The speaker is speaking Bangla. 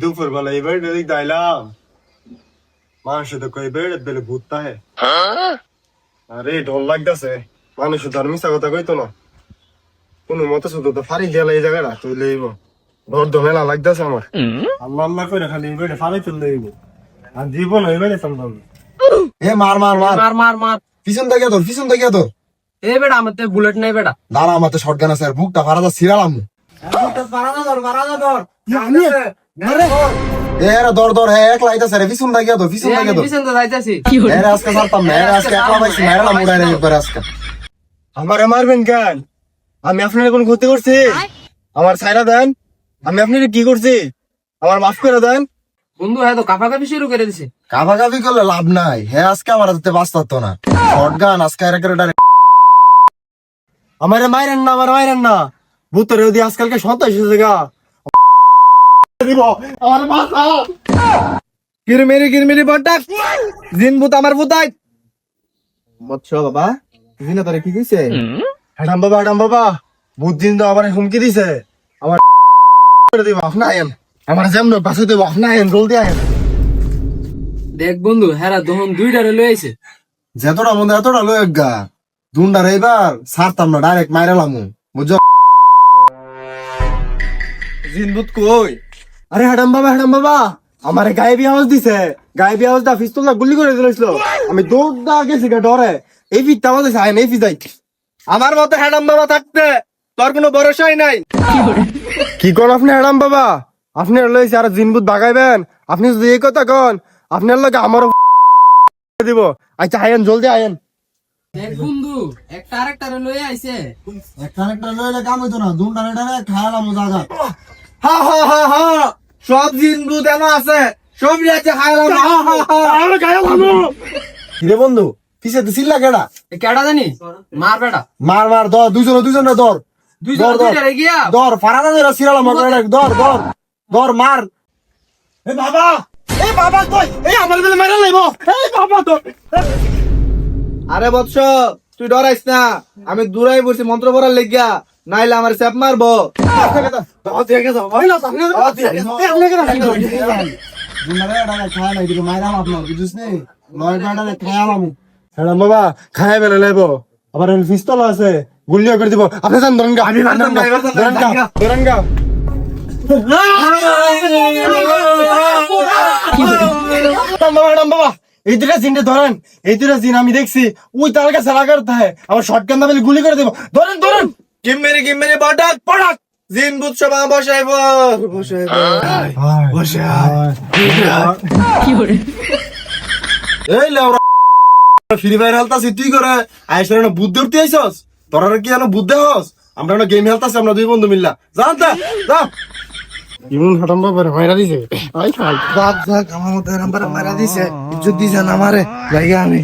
দুপুর বেলা এই বেড়ে দিক দাইলাম। মানুষ তো কই বেড়ে বেলে হে। আরে ডর লাগতেছে। মানুষ তো আর মিশা কথা কইতো না। কোন মতে শুধু তো ফারি গেল এই জায়গাটা তুই লইব। ডর দমেলা লাগতেছে আমার। আল্লাহ আল্লাহ করে খালি এই বেড়ে ফারি তুই লইব আর জীবন এই বেড়ে সম্ভব এ মার মার মার। মার মার মার। পিছন থেকে তোর পিছন থেকে তোর এ বেটা আমার তো বুলেট নাই বেটা। দাঁড়া আমার তো শর্টগান আছে। আর। বুকটা ফারাদা সিরালাম দর দর হ্যাঁ রে পিছন থেকে তোর পিছন থেকে তোর পিছন তো যাইতাছি। এ রে আজকে ছাড়তাম না এ আজকে একলা পাইছি মেরালাম উড়াই রে একবার আজকে। আমারে মারবেন কেন? আমি আপনার কোন ক্ষতি করছি? আমার ছাইরা দেন। আমি আপনার কি করছি? আমার মাফ করে দেন। বন্ধু হ্যাঁ কাফাকাফি শুরু করে দিছে। কাভাকাভি করলে লাভ নাই। আজকে আমার হাতে না। আজকে এর করে আমারে মাইরেন না, আমার মাইরেন না। ভূতের যদি আজকালকে সন্তাস হয়েছে গা। আমার মাথা বটাক ভূত আমার ভূতাই বাবা দিনা তোরে কি কইছে? হ্যাডাম বাবা হ্যাডাম বাবা। ভূত দিন তো আমার হুমকি দিছে। আমার আয়েন আমার যেমন বাসে দিব আপনি আয়েন জলদি আয়েন দেখ বন্ধু হ্যাঁ দহন দুইটারে লই আইছে। যেতটা মনে এতটা লয়ে গা। দুন্ডার এবার ছাড়তাম না ডাইরেক্ট মাইরালাম বুঝছ? জিন ভূত কই? আরে হ্যাডাম বাবা হ্যাডাম বাবা আমার গায়ে আওয়াজ দিছে। গায়ে আওয়াজ দা পিস্তল গুলি করে দিয়েছিল আমি দৌড় দা গেছি গা ডরে। এই ফিটটা আওয়াজ আছে আয়েন এই ফিজাই আমার মতো হ্যাডাম বাবা থাকতে তোর কোনো ভরসাই নাই। কি কোন আপনি হ্যাডাম বাবা? আপনি লইছে আর জিনবুত বাগাইবেন আপনি যদি এই কথা কন আপনার লগে আমারও দিব। আচ্ছা আয়েন জলদি আয়েন। দেখ বন্ধু একটা আরেকটারে লই আইছে। একটা একটা লইলে কাম হইতো না দুন্ডার এটা খায়ালাম জায়গা। হা হা হা হা সব জিন ভূত এমন আছে সব হা হা হা। বন্ধু পিছে তো চিল্লা কেডা? এ কেডা জানি? মার বেটা। মার মার ধর দুজনে দুজনে ধর। দুইজন ধর, গিয়া। ধর ফারাদা ধরে সিরালাম ধর ধর। ধর মার। এ বাবা! এ বাবা কই এই আমার বেলা মারা লাইব এই বাবা তো। আরে বৎস তুই ডরাইস না। আমি দূরাই বসি মন্ত্র পড়ার লেগিয়া। নাইলে আমার স্যাপ মারবো। বাবা খায় বেলা লাইব আবার পিস্তল আছে গুলিও করে দিব আপনি জান ধরেন গা আমি ধরেন গা ধরেন গা ম্যাডাম এই ফ্রি ফায়ার তুই করে বুদ্ধ উঠতে আইসস তোরা কি বুদ্ধ হস আমরা গেম হেলতাছি আমরা দুই বন্ধু মিললা জানতে যা ইমন হাটাম বাবা মাইরা দিছে? আই খাই বাপ যাক, আমার মতো নাম্বার মাইরা দিছে। ইজ্জত দিছে না আমারে, জায়গা আমি